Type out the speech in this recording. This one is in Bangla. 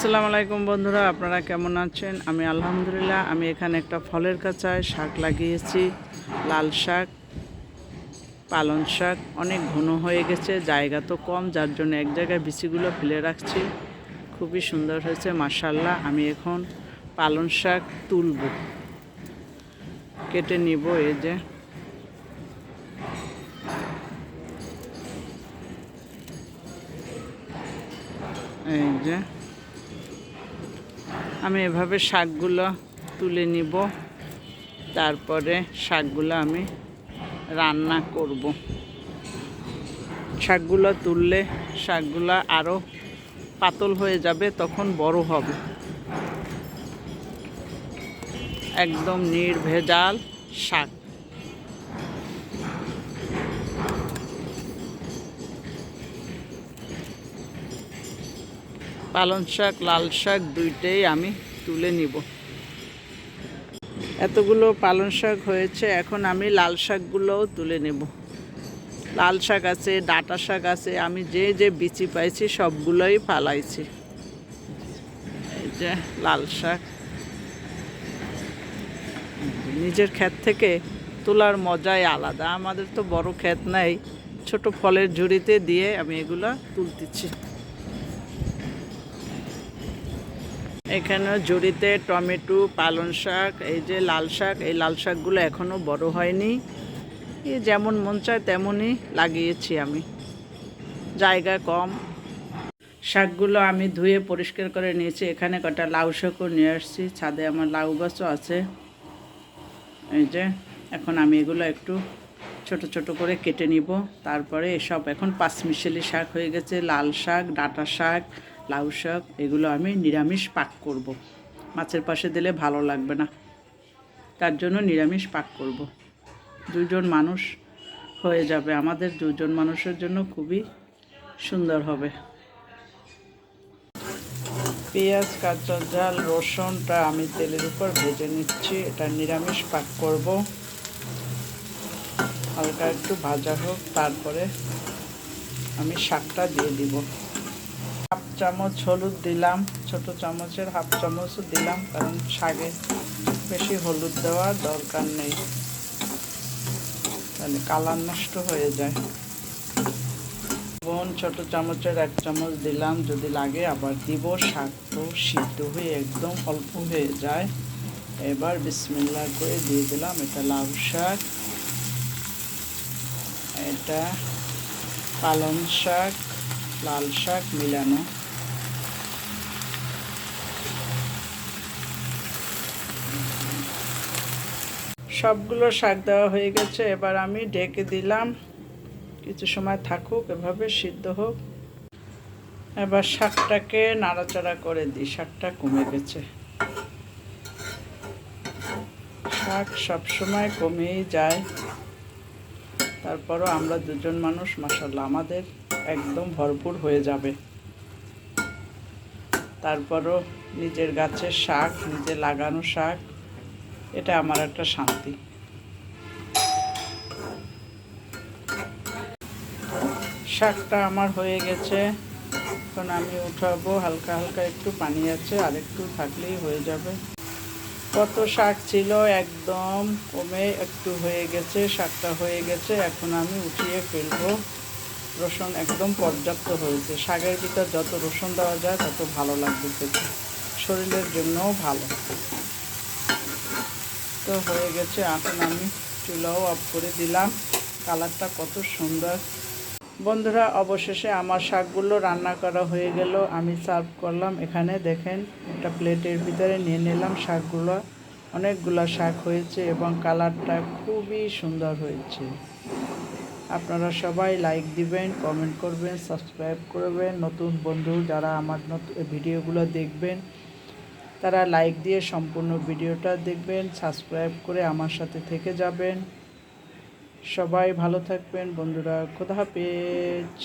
আসসালামু আলাইকুম বন্ধুরা, আপনারা কেমন আছেন? আমি আলহামদুলিল্লাহ, আমি এখানে একটা ফলের কাঁচায় শাক লাগিয়েছি, লাল শাক, পালং শাক, অনেক ঘন হয়ে গেছে, জায়গা তো কম, যার জন্য এক জায়গায় বিচিগুলো ফেলে রাখছি। খুবই সুন্দর হয়েছে মাসাল্লাহ আমি এখন পালং শাক তুলব। কেটে নিব এই যে। এই যে। আমি এভাবে শাকগুলো তুলে নিব। তারপরে শাকগুলো আমি রান্না করব। শাকগুলো তুললে শাকগুলো আরও পাতল হয়ে যাবে, তখন বড় হবে। একদম নির্ভেজাল শাক। পালং শাক, লাল শাক দুইটাই আমি তুলে নিব। এতগুলো পালং শাক হয়েছে, এখন আমি লাল শাকগুলোও তুলে নেব। লাল শাক আছে, ডাটা শাক আছে, আমি যে যে বিচি পাইছি সবগুলোই ফালাইছি। এই যে লাল শাক। নিজের ক্ষেত থেকে তোলার মজাই আলাদা, আমাদের তো বড় ক্ষেত নাই, ছোট ফলের ঝুড়িতে দিয়ে আমি এগুলো তুলতেছি। এখানে ঝুড়িতে টমেটো, পালং শাক, এই যে লাল শাক, এই লাল শাকগুলো এখনও বড় হয়নি। এই যেমন মন চায় তেমনই লাগিয়েছি আমি। জায়গা কম। শাকগুলো আমি ধুয়ে পরিষ্কার করে নিয়েছি। এখানে কটা লাউ শাকও নিয়ে আসছি। ছাদে আমার লাউ গাছও আছে। এই যে, এখন আমি এগুলো একটু ছোট ছোট করে কেটে নিব। তারপরে এসব এখন পাঁচমিশালি শাক হয়ে গেছে। লাল শাক, ডাঁটা শাক লাউ শাক, এগুলো আমি নিরামিষ পাক করব। মাছের পাশে দিলে ভালো লাগবে না। তার জন্য নিরামিষ পাক করব। দুজন মানুষ হয়ে যাবে। আমাদের দুজন মানুষের জন্য খুবই সুন্দর হবে। পেঁয়াজ কাঁচা ঝাল রসুনটা আমি তেলের উপর ভেজে নিচ্ছি। এটা নিরামিষ পাক করব। হালকা একটু ভাজা হোক, তারপরে আমি শাকটা দিয়ে দিব। হাফ চামচ হলুদ দিলাম, ছোট চামচের হাফ চামচও দিলাম, কারণ শাকে বেশি হলুদ দেওয়ার দরকার নেই। তাহলে কালার নষ্ট হয়ে যায়। বোন ছোট চামচের এক চামচ দিলাম, যদি লাগে আবার দিব। শাক তো সিদ্ধ হয়ে একদম অল্প হয়ে যায়। এবার বিসমিল্লা করে দিয়ে দিলাম এটা লাউ শাক। এটা পালং শাক। লাল শাক মিলানো। সবগুলো শাক দেওয়া হয়ে গেছে, এবার আমি ডেকে দিলাম। কিছু সময় থাকুক, এভাবে সিদ্ধ হোক। এবার শাকটাকে নাড়াচাড়া করে দিই, শাকটা কমে গেছে। শাক সবসময় কমেই যায়। তারপরও আমরা দুজন মানুষ মাসাল্লাহ আমাদের একদম ভরপুর হয়ে যাবে। তারপরও নিজের গাছের শাক, নিজে লাগানো শাক, এটা আমার একটা শান্তি। শাকটা আমার হয়ে গেছে। এখন আমি উঠাবো, হালকা হালকা একটু পানি আছে, আর একটু থাকলেই হয়ে যাবে। কত শাক ছিল, একদম কমে একটু হয়ে গেছে, শাকটা হয়ে গেছে, এখন আমি উঠিয়ে ফেলব। রসুন একদম পর্যাপ্ত হয়েছে। শাকের ভিতর যত রসুন দেওয়া যায়, তত ভালো খেতে শরীরের জন্যও ভালো। তো হয়ে গেছে, এখন আমি চুলাও অফ করে দিলাম। কালারটা কত সুন্দর। বন্ধুরা, অবশেষে আমার শাকগুলো রান্না করা হয়ে গেল। আমি সার্ভ করলাম। এখানে দেখেন, একটা প্লেটের ভিতরে নিয়ে নিলাম শাকগুলো। অনেকগুলো শাক হয়েছে এবং কালারটা খুবই সুন্দর হয়েছে। আপনারা সবাই লাইক দিবেন কমেন্ট করবেন সাবস্ক্রাইব করবেন। নতুন বন্ধু যারা আমার ভিডিওগুলো দেখবেন, তারা লাইক দিয়ে সম্পূর্ণ ভিডিওটা দেখবেন সাবস্ক্রাইব করে আমার সাথে থেকে যাবেন। সবাই ভালো থাকবেন। বন্ধুরা, খোদা হাফেজ।